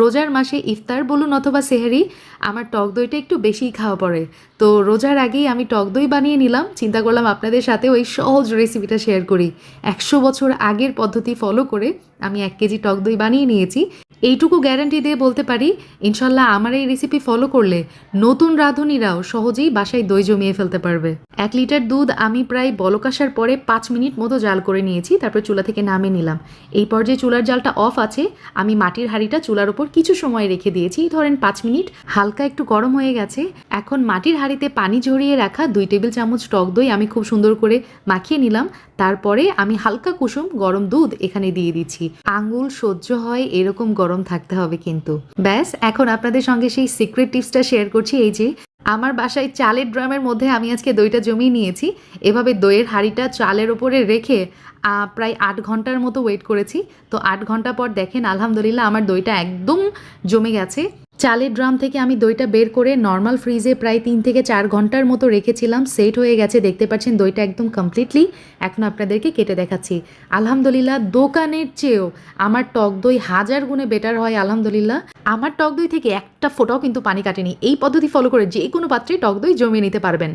রোজার মাসে ইফতার বলুন অথবা সেহারি, আমার টক দইটা একটু বেশিই খাওয়া পড়ে। তো রোজার আগেই আমি টক দই বানিয়ে নিলাম। চিন্তা করলাম আপনাদের সাথে ওই সহজ রেসিপিটা শেয়ার করি। একশো বছর আগের পদ্ধতি ফলো করে আমি এক কেজি টক দই বানিয়ে নিয়েছি। এইটুকু গ্যারান্টি দিয়ে বলতে পারি, ইনশাল্লাহ আমার এই রেসিপি ফলো করলে নতুন রাঁধুনিরাও সহজেই বাসায় দই জমিয়ে ফেলতে পারবে। এক লিটার দুধ আমি প্রায় বলক আসার পরে পাঁচ মিনিট মতো জাল করে নিয়েছি, তারপর চুলা থেকে নামিয়ে নিলাম। এই পর্যায়ে চুলার জালটা অফ আছে, আমি মাটির হাঁড়িটা চুলার উপর কিছু সময় রেখে দিয়েছি, ধরেন পাঁচ মিনিট। হালকা একটু গরম হয়ে গেছে, এখন মাটির হাঁড়িতে পানি ঝরিয়ে রাখা দুই টেবিল চামচ টক দই আমি খুব সুন্দর করে মাখিয়ে নিলাম। তারপরে আমি হালকা কুসুম গরম দুধ এখানে দিয়ে দিচ্ছি। আঙ্গুল সহ্য হয়, এরকম গরম থাকতে হবে কিন্তু। ব্যাস, এখন আপনাদের সঙ্গে সেই সিক্রেট টিপসটা শেয়ার করছি। এই যে, আমার বাসায় চালের ড্রামের মধ্যে আমি আজকে দইটা জমিয়ে নিয়েছি। এভাবে দইয়ের হাঁড়িটা চালের ওপরে রেখে প্রায় আট ঘণ্টার মতো ওয়েট করেছি। তো আট ঘণ্টা পর দেখেন, আলহামদুলিল্লাহ আমার দইটা একদম জমে গেছে। চালের ড্রাম থেকে আমি দইটা বের করে নর্মাল ফ্রিজে প্রায় তিন থেকে চার ঘণ্টার মতো রেখেছিলাম। সেট হয়ে গেছে, দেখতে পাচ্ছেন দইটা একদম কমপ্লিটলি এখন আপনাদেরকে কেটে দেখাচ্ছি। আলহামদুলিল্লাহ, দোকানের চেয়েও আমার টক দই হাজার গুণে বেটার হয়, আলহামদুলিল্লাহ। আমার টক দই থেকে একটা ফোটাও কিন্তু পানি কাটেনি। এই পদ্ধতি ফলো করে যে কোনো পাত্রে টক দই জমিয়ে নিতে পারবেন।